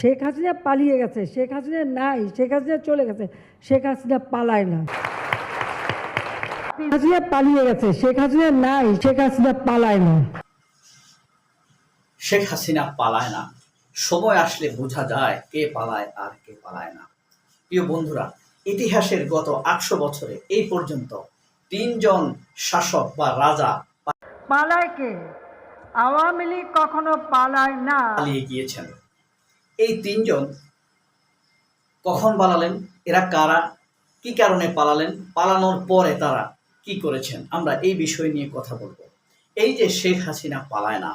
শেখ হাসিনা পালিয়ে গেছে শেখ হাসিনা নাই শেখ হাসিনা চলে গেছে শেখ হাসিনা পালায় না। হাসিনা পালিয়ে গেছে শেখ হাসিনা নাই শেখ হাসিনা পালায় না। শেখ হাসিনা পালায় না। সময় আসলে বোঝা যায় কে পালায় আর কে পালায় না। প্রিয় বন্ধুরা ইতিহাসের গত আটশো বছরে এই পর্যন্ত তিনজন শাসক বা রাজা পালায় কে? আওয়ামী লীগ কখনো পালায় না। পালিয়ে গিয়েছেন। এই তিনজন কখন পালালেন? এরা কারা? কি কারণে পালালেন? পালানোর পরে তারা কি করেছেন? আমরা এই বিষয় নিয়ে কথা বলব। এই যে শেখ হাসিনা পালায় না,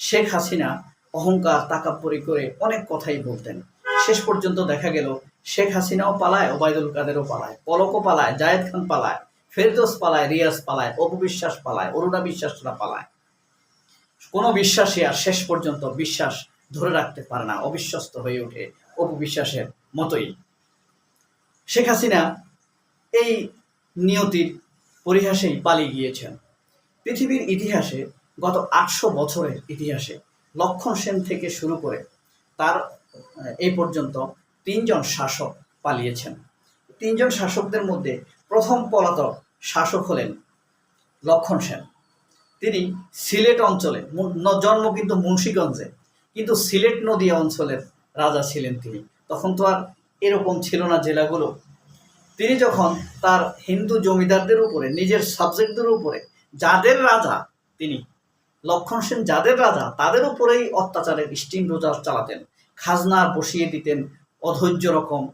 শেখ হাসিনা অহংকার তাকাপ্পরি করে অনেক কথাই বলতেন। শেষ পর্যন্ত দেখা গেল শেখ হাসিনাও পালায়, ওবায়দুল কাদেরও পালায়, পলকও পালায়, জায়েদ খান পালায়, ফেরদোস পালায়, রিয়াজ পালায় অপবিশ্বাস পালায়, অরুণা বিশ্বাসরা পালায়। কোনো বিশ্বাসী আর শেষ পর্যন্ত বিশ্বাস ধরে রাখতে পারে না, অবিশ্বস্ত হয়ে ওঠে অপবিশ্বাসের মতোই। শেখ হাসিনা এই নিয়তির পরিহাসেই পালিয়ে গিয়েছেন। পৃথিবীর ইতিহাসে গত আটশো বছরের ইতিহাসে লক্ষণ সেন থেকে শুরু করে তার এই পর্যন্ত তিনজন শাসক পালিয়েছেন। তিনজন শাসকদের মধ্যে প্রথম পলাতক শাসক হলেন লক্ষণ সেন। তিনি সিলেট অঞ্চলে জন্ম কিন্তু মুন্সীগঞ্জে। কিন্তু সিলেট নদী অঞ্চলের রাজা ছিলেন তিনি। তখন তো আর এরকম ছিল না জেলাগুলো। তিনি যখন তার হিন্দু জমিদারদের উপরে, নিজের সাবজেক্টদের উপরে, যাদের রাজা তিনি, লক্ষণ সেন যাদের রাজা, তাদের উপরেই অত্যাচারের স্টিম রোজার চালাতেন। খাজনা বসিয়ে দিতেন অধৈর্য রকম।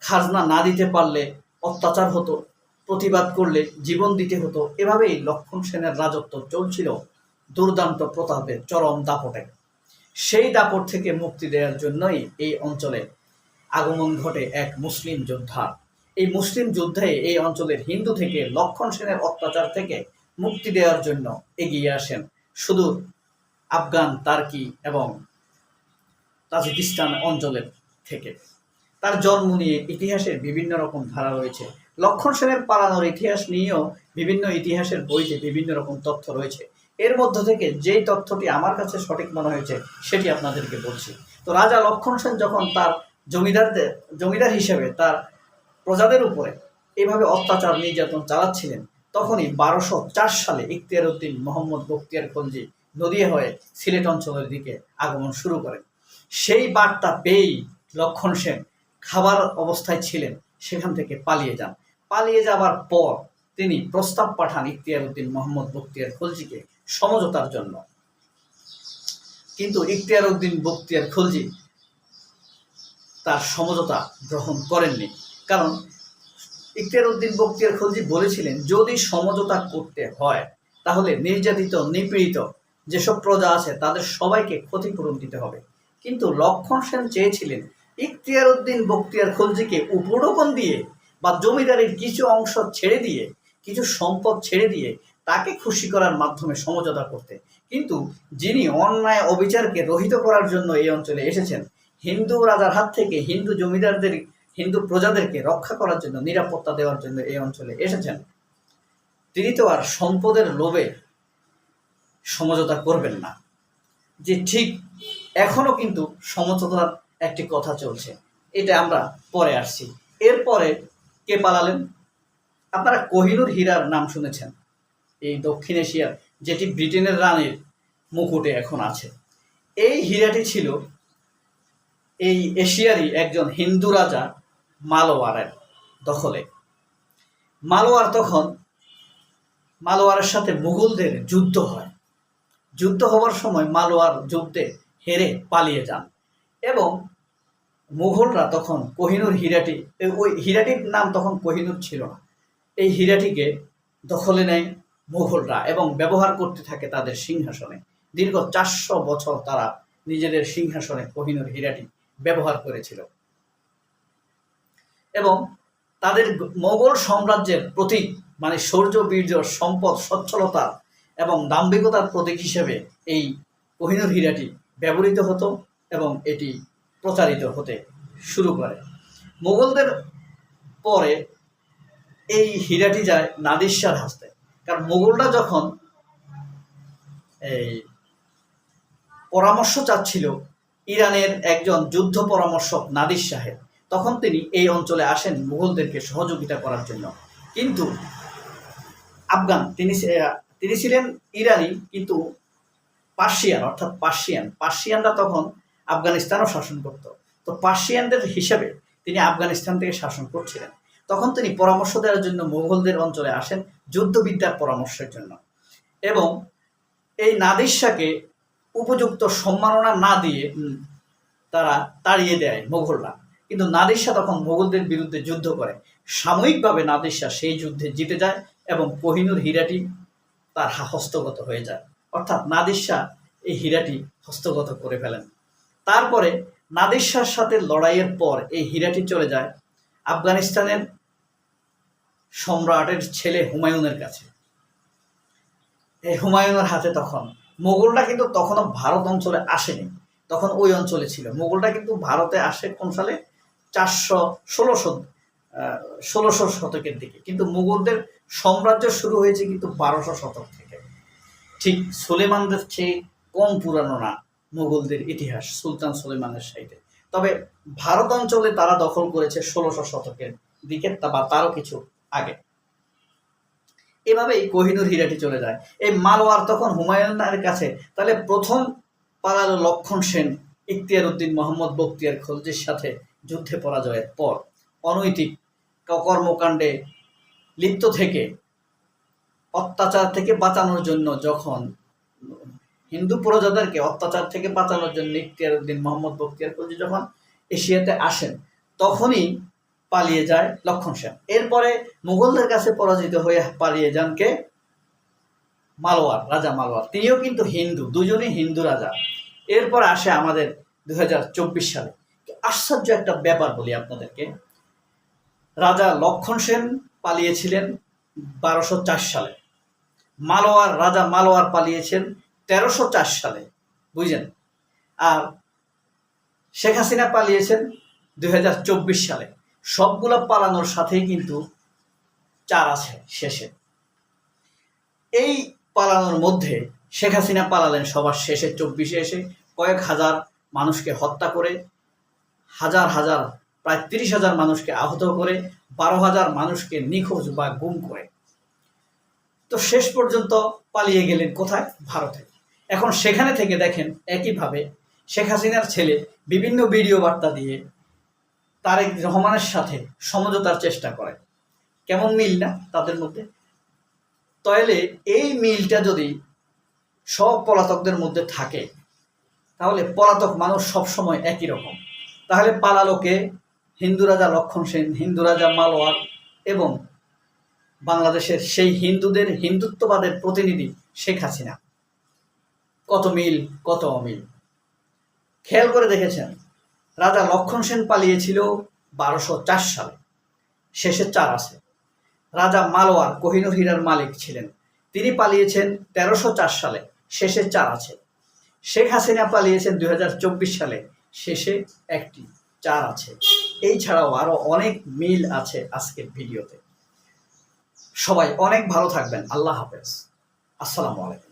খাজনা না দিতে পারলে অত্যাচার হতো, প্রতিবাদ করলে জীবন দিতে হতো। এভাবেই লক্ষণ সেনের রাজত্ব চলছিল দুর্দান্ত প্রতাপের চরম দাপটে। সেই দাপট থেকে মুক্তি দেওয়ার জন্যই এই অঞ্চলে আগমন ঘটে এক মুসলিম যোদ্ধা। এই মুসলিম যুদ্ধে এই অঞ্চলের হিন্দু থেকে লক্ষণ সেনের অত্যাচার থেকে মুক্তি দেওয়ার জন্য এগিয়ে আসেন। শুধু আফগান, তার্কি এবং তাজিকিস্তান অঞ্চলের থেকে। তার জন্ম নিয়ে ইতিহাসের বিভিন্ন রকম ধারা রয়েছে। লক্ষণ সেনের পালানোর ইতিহাস নিয়েও বিভিন্ন ইতিহাসের বইতে বিভিন্ন রকম তথ্য রয়েছে। এর মধ্য থেকে যেই তথ্যটি আমার কাছে সঠিক মনে হয়েছে, সেটি আপনাদেরকে বলছি। তো রাজা লক্ষণ সেন যখন তার জমিদারদের, জমিদার হিসেবে তার প্রজাদের উপরে এভাবে অত্যাচার নির্যাতন চালাচ্ছিলেন, তখনই বারোশো চার সালে ইখতিয়ার উদ্দিন মোহাম্মদ বক্তিয়ার খলজি নদী হয়ে সিলেট অঞ্চলের দিকে আগমন শুরু করেন। সেই বার্তা পেয়েই লক্ষণ সেন খাবার অবস্থায় ছিলেন, সেখান থেকে পালিয়ে যান। পালিয়ে যাবার পর তিনি প্রস্তাব পাঠান ইখতিয়ার উদ্দিন মোহাম্মদ বক্তিয়ার খলজিকে সমঝোতার জন্য। কিন্তু ইখতিয়ার উদ্দিন বখতিয়ার খলজি তার সমঝোতা গ্রহণ করেননি। কারণ ইখতিয়ার উদ্দিন বখতিয়ার খলজি বলেছিলেন, যদি সমঝোতা করতে হয়, তাহলে নির্যাতিত, নিপীড়িত যেসব প্রজা আছে, তাদের সবাইকে ক্ষতিপূরণ দিতে হবে। কিন্তু লক্ষণ সেন চেয়েছিলেন, ইখতিয়ার উদ্দিন বক্তিয়ার খলজিকে উপঢৌকন দিয়ে বা জমিদারির কিছু অংশ ছেড়ে দিয়ে, কিছু সম্পদ ছেড়ে দিয়ে তাকে খুশি করার মাধ্যমে সমঝোতা করতে। কিন্তু যিনি অন্যায় অবিচারকে রহিত করার জন্য এই অঞ্চলে এসেছেন, হিন্দু রাজার হাত থেকে হিন্দু জমিদারদের, হিন্দু প্রজাদেরকে রক্ষা করার জন্য, নিরাপত্তা দেওয়ার জন্য এই অঞ্চলে এসেছেন, তিনি তো আর সম্পদের লোভে সমঝোতা করবেন না। যে ঠিক এখনও কিন্তু সমঝোতার একটি কথা চলছে, এটা আমরা পরে আসছি। এরপরে কে পালালেন? আপনারা কোহিনুর হীরার নাম শুনেছেন। এই দক্ষিণ এশিয়ার যেটি ব্রিটেনের রানীর মুকুটে এখন আছে। এই হীরাটি ছিল এই এশিয়ারই একজন হিন্দু রাজা মালোয়ারের দখলে। মালোয়ার তখন মালোয়ারের সাথে মুঘলদের যুদ্ধ হয়। যুদ্ধ হওয়ার সময় মালোয়ার যুদ্ধে হেরে পালিয়ে যান এবং মুঘলরা তখন কোহিনুর হীরাটি, ওই হীরাটির নাম তখন কোহিনুর ছিল না। এই হীরাটিকে দখলে নেয় মুঘলরা এবং ব্যবহার করতে থাকে তাদের সিংহাসনে। দীর্ঘ চারশো বছর তারা নিজেদের সিংহাসনে কোহিনুর হীরাটি ব্যবহার করেছিল। এবং তাদের মোগল সাম্রাজ্যের প্রতীক মানে শৌর্য বীর্য, সম্পদ, সচ্ছলতা এবং দাম্ভিকতার প্রতীক হিসেবে এই কোহিনুর হীরাটি ব্যবহৃত হতো এবং এটি প্রচারিত হতে শুরু করে। মোগলদের পরে এই হীরাটি যায় নাদির হাসতে। কারণ মোগলরা যখন এই পরামর্শ চাচ্ছিল ইরানের একজন যুদ্ধ পরামর্শক নাদির সাহেব তখন তিনি এই অঞ্চলে আসেন মুঘলদেরকে সহযোগিতা করার জন্য। কিন্তু আফগান, তিনি তিনি ছিলেন ইরানি, কিন্তু পার্সিয়ান, অর্থাৎ পার্সিয়ান। পার্সিয়ানরা তখন আফগানিস্তানও শাসন করত। তো পার্সিয়ানদের হিসেবে তিনি আফগানিস্তান থেকে শাসন করছিলেন। তখন তিনি পরামর্শ দেওয়ার জন্য মুঘলদের অঞ্চলে আসেন যুদ্ধবিদ্যার পরামর্শের জন্য। এবং এই নাদির শাহকে উপযুক্ত সম্মাননা না দিয়ে তারা তাড়িয়ে দেয় মোঘলরা। কিন্তু শাহ তখন মোগলদের বিরুদ্ধে যুদ্ধ করে। সাময়িকভাবে শাহ সেই যুদ্ধে জিতে যায় এবং কোহিনুর হীরাটি তার হস্তগত হয়ে যায়। অর্থাৎ শাহ এই হীরাটি হস্তগত করে ফেলেন। তারপরে নাদির শাহর সাথে লড়াইয়ের পর এই হীরাটি চলে যায় আফগানিস্তানের সম্রাটের ছেলে হুমায়ুনের কাছে। এই হুমায়ুনের হাতে তখন, মোগলটা কিন্তু তখনও ভারত অঞ্চলে আসেনি, তখন ওই অঞ্চলে ছিল। মোগলটা কিন্তু ভারতে আসে কোন সালে? চারশো ষোলোশো ষোলোশো শতকের দিকে। কিন্তু মুঘলদের সাম্রাজ্য শুরু হয়েছে কিন্তু বারোশো শতক থেকে। ঠিক সুলেমানদের চেয়ে কম পুরানো না মুঘলদের ইতিহাস, সুলতান সুলেমানের সাইডে। তবে ভারত অঞ্চলে তারা দখল করেছে ষোলোশো শতকের দিকে বা তারও কিছু আগে। এভাবেই কোহিনুর হীরাটি চলে যায়। এই মালওয়ার তখন হুমায়ুনের কাছে। তাহলে প্রথম পালালো লক্ষণ সেন, ইখতিয়ার উদ্দিন মোহাম্মদ বক্তিয়ার খলজির সাথে যুদ্ধে পরাজয়ের পর। অনৈতিক কর্মকাণ্ডে লিপ্ত থেকে, অত্যাচার থেকে বাঁচানোর জন্য যখন হিন্দু প্রজাদেরকে অত্যাচার থেকে বাঁচানোর জন্য ইখতিয়ার উদ্দিন মোহাম্মদ বক্তিয়ার খলজি যখন এশিয়াতে আসেন, তখনই পালিয়ে যায় লক্ষণ সেন। এরপরে মুঘলদের কাছে পরাজিত হয়ে পালিয়ে যান কে? মালওয়ার, রাজা মালওয়ার। তিনিও কিন্তু হিন্দু, দুজনেই হিন্দু রাজা। এরপর আসে আমাদের দু হাজার চব্বিশ সালে। আশ্চর্য একটা ব্যাপার বলি আপনাদেরকে। রাজা লক্ষণ সেন পালিয়েছিলেন বারোশো সালে। মালোয়ার রাজা মালোয়ার পালিয়েছেন তেরোশো সালে। বুঝলেন? আর শেখ হাসিনা পালিয়েছেন দু হাজার চব্বিশ সালে। সবগুলো পালানোর সাথেই কিন্তু চার আছে শেষে। এই পালানোর মধ্যে শেখ হাসিনা পালালেন সবার শেষে, চব্বিশে এসে কয়েক হাজার মানুষকে হত্যা করে, হাজার হাজার, প্রায় তিরিশ হাজার মানুষকে আহত করে, বারো হাজার মানুষকে নিখোঁজ বা গুম করে। তো শেষ পর্যন্ত পালিয়ে গেলেন কোথায়? ভারতে। এখন সেখানে থেকে দেখেন একইভাবে শেখ হাসিনার ছেলে বিভিন্ন ভিডিও বার্তা দিয়ে তারেক রহমানের সাথে সমঝোতার চেষ্টা করে। কেমন মিল না তাদের মধ্যে? তাহলে এই মিলটা যদি সব পলাতকদের মধ্যে থাকে, তাহলে পলাতক মানুষ সবসময় একই রকম। তাহলে পালালোকে হিন্দু রাজা লক্ষণ সেন, হিন্দু রাজা মালোয়ার এবং বাংলাদেশের সেই হিন্দুদের হিন্দুত্ববাদের প্রতিনিধি শেখ হাসিনা। কত মিল, কত অমিল। খেয়াল করে দেখেছেন রাজা লক্ষণ সেন পালিয়েছিল বারোশো চার সালে। শেষে চার আছে। রাজা মালোয়ার কোহিনুর হীরার মালিক ছিলেন। তিনি পালিয়েছেন তেরোশো চার সালে। শেষে চার আছে। শেখ হাসিনা পালিয়েছেন দুই হাজার চব্বিশ সালে। শেষে একটি, চার আছে। এই ছাড়াও আরও অনেক মিল আছে আজকের ভিডিওতে। সবাই অনেক ভালো থাকবেন। আল্লাহ হাফেজ। আসসালামু আলাইকুম।